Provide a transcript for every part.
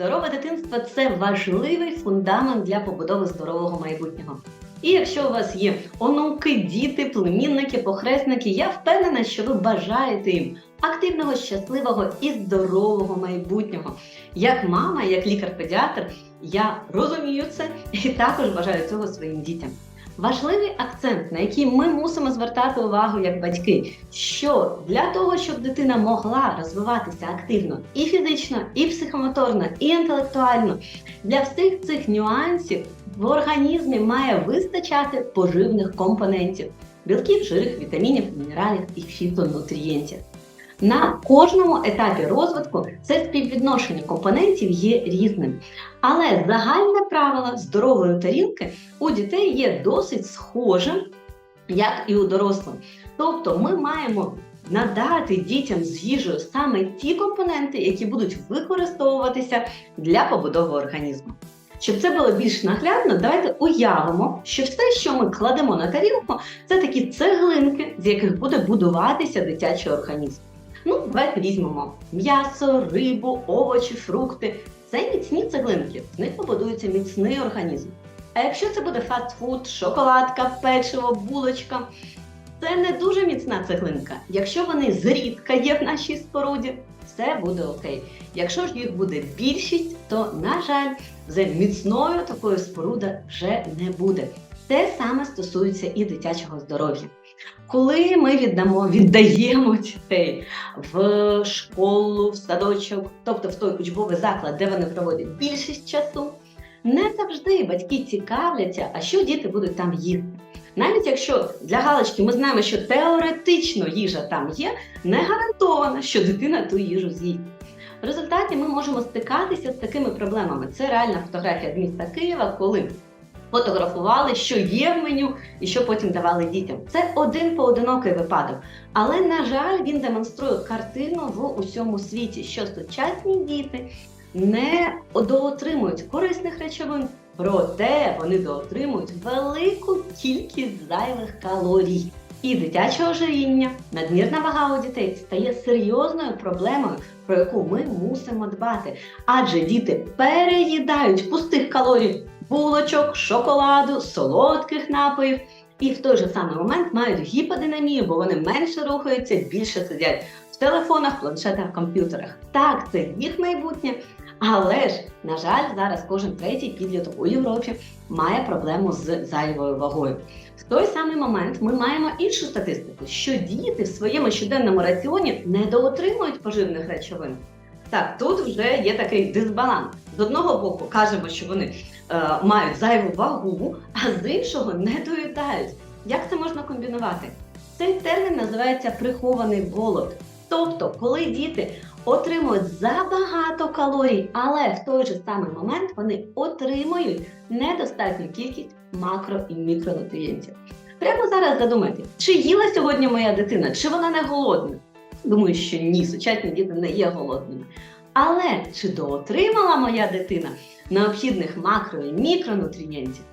Здорове дитинство це важливий фундамент для побудови здорового майбутнього. І якщо у вас є онуки, діти, племінники, похресники, я впевнена, що ви бажаєте їм активного, щасливого і здорового майбутнього. Як мама, як лікар-педіатр, я розумію це і також бажаю цього своїм дітям. Важливий акцент, на який ми мусимо звертати увагу як батьки, що для того, щоб дитина могла розвиватися активно і фізично, і психомоторно, і інтелектуально, для всіх цих нюансів в організмі має вистачати поживних компонентів білків, жирів, вітамінів, мінералів і фітонутрієнтів. На кожному етапі розвитку це співвідношення компонентів є різним. Але загальне правило здорової тарілки у дітей є досить схожим, як і у дорослих. Тобто ми маємо надати дітям з їжею саме ті компоненти, які будуть використовуватися для побудови організму. Щоб це було більш наглядно, давайте уявимо, що все, що ми кладемо на тарілку, це такі цеглинки, з яких буде будуватися дитячий організм. Ну, давайте візьмемо м'ясо, рибу, овочі, фрукти. Це міцні цеглинки, з них побудується міцний організм. А якщо це буде фастфуд, шоколадка, печиво, булочка, це не дуже міцна цеглинка. Якщо вони зрідка є в нашій споруді, все буде окей. Якщо ж їх буде більшість, то, на жаль, вже міцною такою споруда вже не буде. Те саме стосується і дитячого здоров'я. Коли ми віддамо, віддаємо дітей в школу, в садочок, тобто в той учбовий заклад, де вони проводять більшість часу, не завжди батьки цікавляться, а що діти будуть там їсти. Навіть якщо для галочки ми знаємо, що теоретично їжа там є, не гарантовано, що дитина ту їжу з'їсть. В результаті ми можемо стикатися з такими проблемами. Це реальна фотографія з міста Києва, коли фотографували, що є в меню, і що потім давали дітям. Це один поодинокий випадок. Але, на жаль, він демонструє картину в усьому світі, що сучасні діти не доотримують корисних речовин, проте вони доотримують велику кількість зайвих калорій. І дитяче ожиріння, надмірна вага у дітей стає серйозною проблемою, про яку ми мусимо дбати. Адже діти переїдають пустих калорій булочок, шоколаду, солодких напоїв. І в той же самий момент мають гіподинамію, бо вони менше рухаються, більше сидять в телефонах, планшетах, комп'ютерах. Так, це їх майбутнє. Але ж, на жаль, зараз кожен третій підліток у Європі має проблему з зайвою вагою. В той самий момент ми маємо іншу статистику, що діти в своєму щоденному раціоні не доотримують поживних речовин. Так, тут вже є такий дисбаланс. З одного боку кажемо, що вони мають зайву вагу, а з іншого не доїдають. Як це можна комбінувати? Цей термін називається прихований голод. Тобто, коли діти отримують забагато калорій, але в той же самий момент вони отримують недостатню кількість макро і мікронутрієнтів. Прямо зараз задумайте, чи їла сьогодні моя дитина, чи вона не голодна? Думаю, що ні, сучасні діти не є голодними. Але чи доотримала моя дитина необхідних макро і мікронутрієнтів?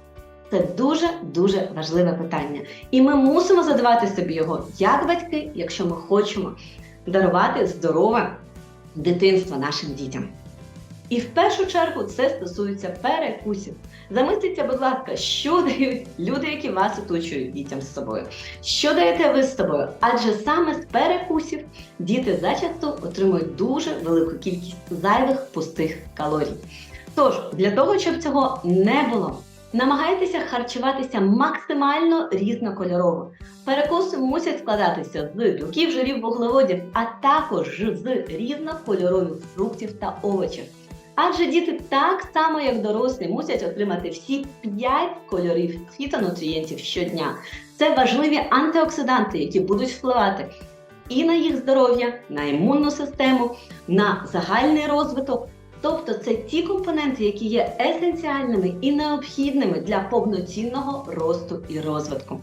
Це дуже-дуже важливе питання. І ми мусимо задавати собі його як батьки, якщо ми хочемо дарувати здорове дитинство нашим дітям. І в першу чергу це стосується перекусів. Замисліться, будь ласка, що дають люди, які вас оточують дітям з собою. Що даєте ви з собою? Адже саме з перекусів діти зачасту отримують дуже велику кількість зайвих пустих калорій. Тож, для того, щоб цього не було, намагайтеся харчуватися максимально різнокольорово. Перекуси мусять складатися з білків, жирів, вуглеводів, а також з різнокольорових фруктів та овочів. Адже діти так само, як дорослі, мусять отримати всі 5 кольорів фітонутрієнтів щодня. Це важливі антиоксиданти, які будуть впливати і на їх здоров'я, на імунну систему, на загальний розвиток. Тобто це ті компоненти, які є есенціальними і необхідними для повноцінного росту і розвитку.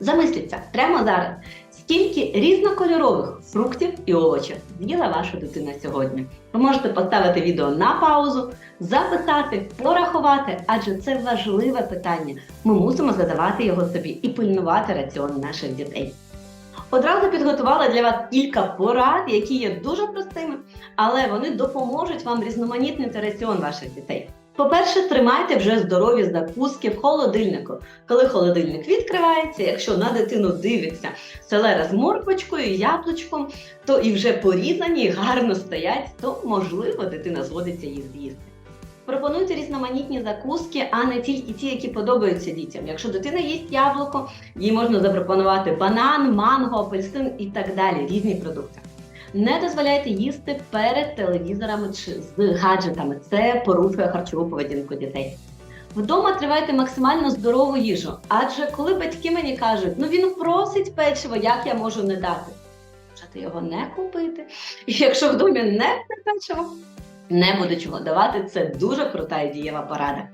Замисліться прямо зараз, скільки різнокольорових фруктів і овочів з'їла ваша дитина сьогодні. Ви можете поставити відео на паузу, записати, порахувати, адже це важливе питання. Ми мусимо задавати його собі і пильнувати раціон наших дітей. Одразу підготувала для вас кілька порад, які є дуже простими, але вони допоможуть вам різноманітнити раціон ваших дітей. По-перше, тримайте вже здорові закуски в холодильнику. Коли холодильник відкривається, якщо на дитину дивиться селера з морквочкою, яблучком, то і вже порізані, гарно стоять, то можливо дитина згодиться їх з'їсти. Пропонуйте різноманітні закуски, а не тільки ті, які подобаються дітям. Якщо дитина їсть яблуко, їй можна запропонувати банан, манго, апельсин і так далі, різні продукти. Не дозволяйте їсти перед телевізорами чи з гаджетами. Це порушує харчову поведінку дітей. Вдома тривайте максимально здорову їжу, адже коли батьки мені кажуть, ну він просить печиво, як я можу не дати? Можете його не купити. І якщо в домі не печиво, не буде чого давати, це дуже крута і дієва порада.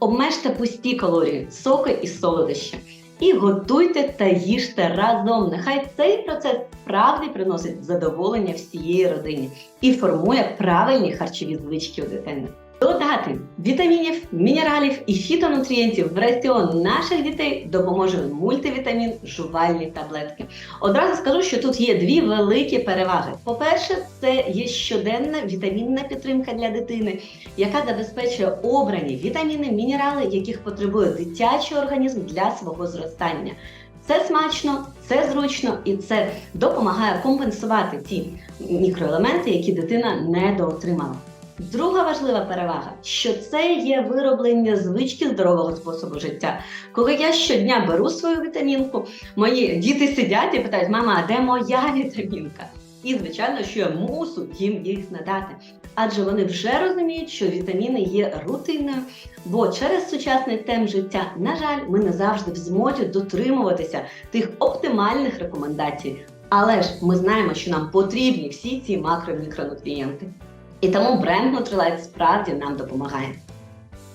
Обмежте пусті калорії, соки і солодощі. І готуйте та їжте разом. Нехай цей процес справді приносить задоволення всієї родині і формує правильні харчові звички у дитини. Додати вітамінів, мінералів і фітонутрієнтів в раціон наших дітей допоможе мультивітамін жувальні таблетки. Одразу скажу, що тут є дві великі переваги. По-перше, це є щоденна вітамінна підтримка для дитини, яка забезпечує обрані вітаміни, мінерали, яких потребує дитячий організм для свого зростання. Це смачно, це зручно і це допомагає компенсувати ті мікроелементи, які дитина недоотримала. Друга важлива перевага, що це є вироблення звички здорового способу життя. Коли я щодня беру свою вітамінку, мої діти сидять і питають, мама, а де моя вітамінка? І, звичайно, що я мусу їм їх надати. Адже вони вже розуміють, що вітаміни є рутинною, бо через сучасний темп життя, на жаль, ми не завжди в змозі дотримуватися тих оптимальних рекомендацій. Але ж ми знаємо, що нам потрібні всі ці макро і тому бренд Nutrilite справді нам допомагає.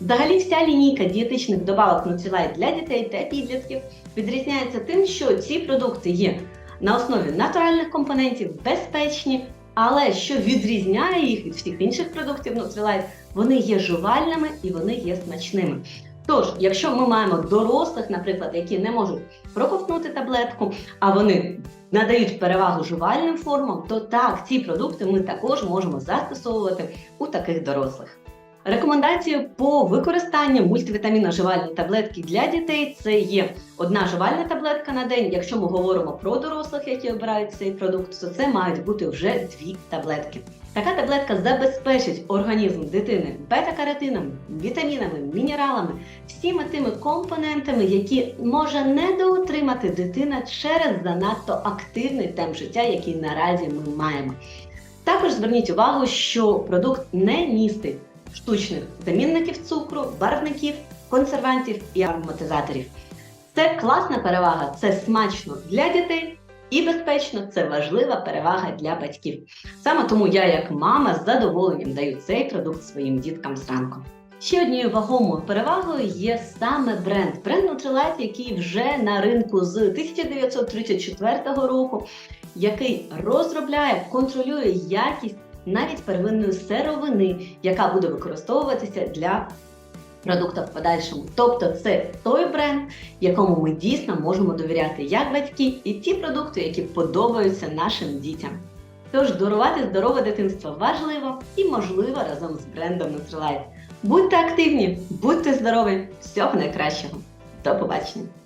Взагалі, вся лінійка дієтичних добавок Nutrilite для дітей та підлітків відрізняється тим, що ці продукти є на основі натуральних компонентів, безпечні, але що відрізняє їх від всіх інших продуктів Nutrilite, вони є жувальними і вони є смачними. Тож, якщо ми маємо дорослих, наприклад, які не можуть проковтнути таблетку, а вони надають перевагу жувальним формам, то так, ці продукти ми також можемо застосовувати у таких дорослих. Рекомендації по використанню мультивітамінно-жувальної таблетки для дітей це є одна жувальна таблетка на день. Якщо ми говоримо про дорослих, які обирають цей продукт, то це мають бути вже дві таблетки. Така таблетка забезпечить організм дитини бета-каротинами, вітамінами, мінералами, всіми тими компонентами, які може недоотримати дитина через занадто активний темп життя, який наразі ми маємо. Також зверніть увагу, що продукт не містить штучних замінників цукру, барвників, консервантів і ароматизаторів. Це класна перевага, це смачно для дітей і безпечно це важлива перевага для батьків. Саме тому я, як мама, з задоволенням даю цей продукт своїм діткам зранку. Ще однією вагомою перевагою є саме бренд. Бренд Nutrilite, який вже на ринку з 1934 року, який розробляє, контролює якість навіть первинної сировини, яка буде використовуватися для продуктів в подальшому. Тобто це той бренд, якому ми дійсно можемо довіряти як батьки, і ті продукти, які подобаються нашим дітям. Тож дарувати здорове дитинство важливо і можливо разом з брендом Nutrilite. Будьте активні, будьте здорові, всього найкращого. До побачення!